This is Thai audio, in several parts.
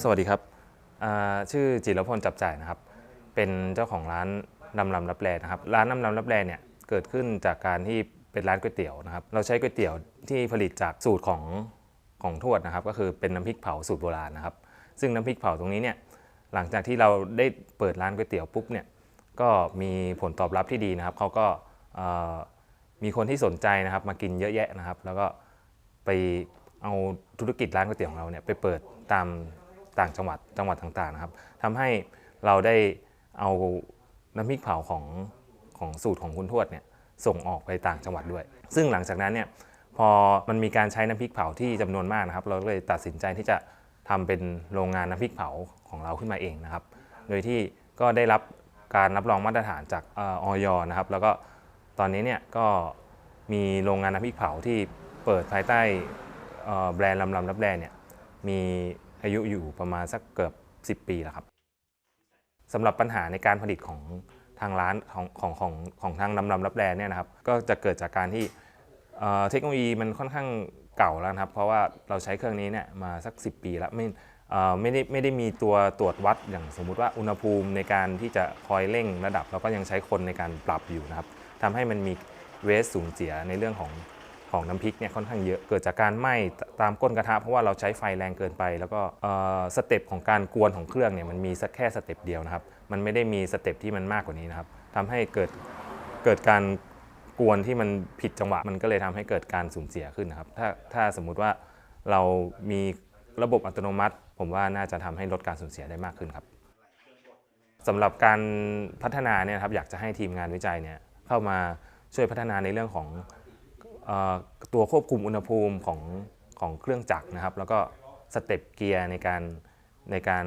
สวัสดีครับ ชื่อจิรพลจับจ่ายนะครับ เป็นเจ้าของร้านนำลำรับแลนะครับ ร้านนำลำรับแลเนี่ยเกิดขึ้นจากการที่เป็นร้านก๋วยเตี๋ยวนะครับ เราใช้ก๋วยเตี๋ยวที่ผลิตจากสูตรของของทวดนะครับ ก็คือเป็นน้ำพริกเผาสูตรโบราณนะครับ ซึ่งน้ำพริกเผาตรงนี้เนี่ย หลังจากที่เราได้เปิดร้านก๋วยเตี๋ยวปุ๊บเนี่ย ก็มีผลตอบรับที่ดีนะครับ เขาก็มีคนที่สนใจนะครับมากินเยอะแยะนะครับ แล้วก็ไปเอาธุรกิจร้านก๋วยเตี๋ยวของเราเนี่ยไปเปิดตาม ต่างจังหวัดจังหวัดต่างๆนะครับทำให้เราได้เอาน้ำพริกเผาของของสูตรของคุณทวดเนี่ยส่งออกไปต่างจังหวัดด้วย ซึ่งหลังจากนั้นเนี่ยพอมันมีการใช้น้ำพริกเผาที่จำนวนมากนะครับ เราเลยตัดสินใจที่จะทำเป็นโรงงานน้ำพริกเผาของเราขึ้นมาเองนะครับ โดยที่ก็ได้รับการรับรองมาตรฐานจากออยนะครับ แล้วก็ตอนนี้เนี่ยก็มีโรงงานน้ำพริกเผาที่เปิดภายใต้แบรนด์ลำลำรับแรนเนี่ยมี อายุอยู่ประมาณสักเกือบ 10 ปีแล้วครับสำหรับปัญหาในการผลิตของทางร้านของของของของทางลำลำรับแรนด์เนี่ยนะครับ ก็จะเกิดจากการที่เเทคโนโลยีมันค่อนข้างเก่าแล้วนะครับ เพราะว่าเราใช้เครื่องนี้เนี่ยมาสัก 10 ปีแล้วไม่ไม่ได้ไม่ได้มีตัวตรวจวัดอย่างสมมุติว่าอุณหภูมิในการที่จะคอยเร่งระดับ แล้วก็ยังใช้คนในการปรับอยู่นะครับทำให้มันมีเวสสูญเสียในเรื่องของ ของน้ำพริกเนี่ยค่อนข้างเยอะ เกิดจากการไหม้ตามก้นกระทะเพราะว่าเราใช้ไฟแรงเกินไป แล้วก็สเต็ปของการกวนของเครื่องเนี่ยมันมีสักแค่สเต็ปเดียวนะครับ มันไม่ได้มีสเต็ปที่มันมากกว่านี้นะครับทำให้เกิดเกิดการกวนที่มันผิดจังหวะ มันก็เลยทำให้เกิดการสูญเสียขึ้นนะครับ ถ้าถ้าสมมุติว่าเรามีระบบอัตโนมัติ ผมว่าน่าจะทำให้ลดการสูญเสียได้มากขึ้นครับสำหรับการพัฒนาเนี่ยครับอยากจะให้ทีมงานวิจัยเนี่ยเข้ามาช่วยพัฒนาในเรื่องของ ตัวควบคุมอุณหภูมิของของเครื่องจักรนะครับ แล้วก็สเต็ปเกียร์ในการในการ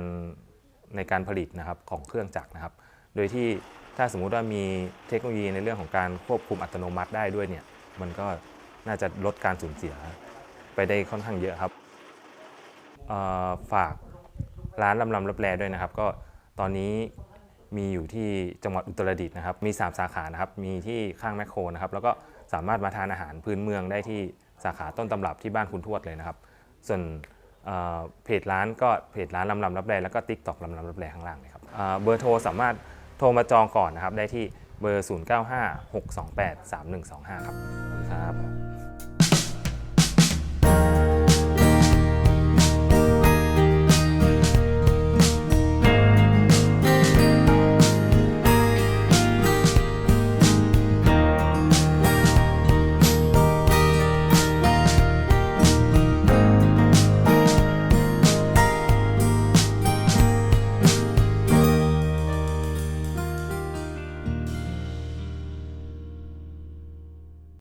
ในการผลิตนะครับของเครื่องจักรนะครับ โดยที่ถ้าสมมุติว่ามีเทคโนโลยีในเรื่องของการควบคุมอัตโนมัติได้ด้วยเนี่ย มันก็น่าจะลดการสูญเสียไปได้ค่อนข้างเยอะครับฝากร้านลำลำรับแลด้วยนะครับ ก็ตอนนี้ มีอยู่ที่จังหวัดอุตรดิตถ์นะครับ มี 3 สาขานะครับ มีที่ข้างแมคโครนะครับ แล้วก็สามารถมาทานอาหารพื้นเมืองได้ที่สาขาต้นตำรับที่บ้านคุณทวดเลยนะครับ ส่วนเเพจร้านก็เพจร้านลำลำรับแลแล้วก็ติ๊กต็อกลำลำรับแลข้างล่างเลยครับเเบอร์โทรสามารถโทรมาจองก่อนนะครับ ได้ที่เบอร์ 0956283125 ครับครับ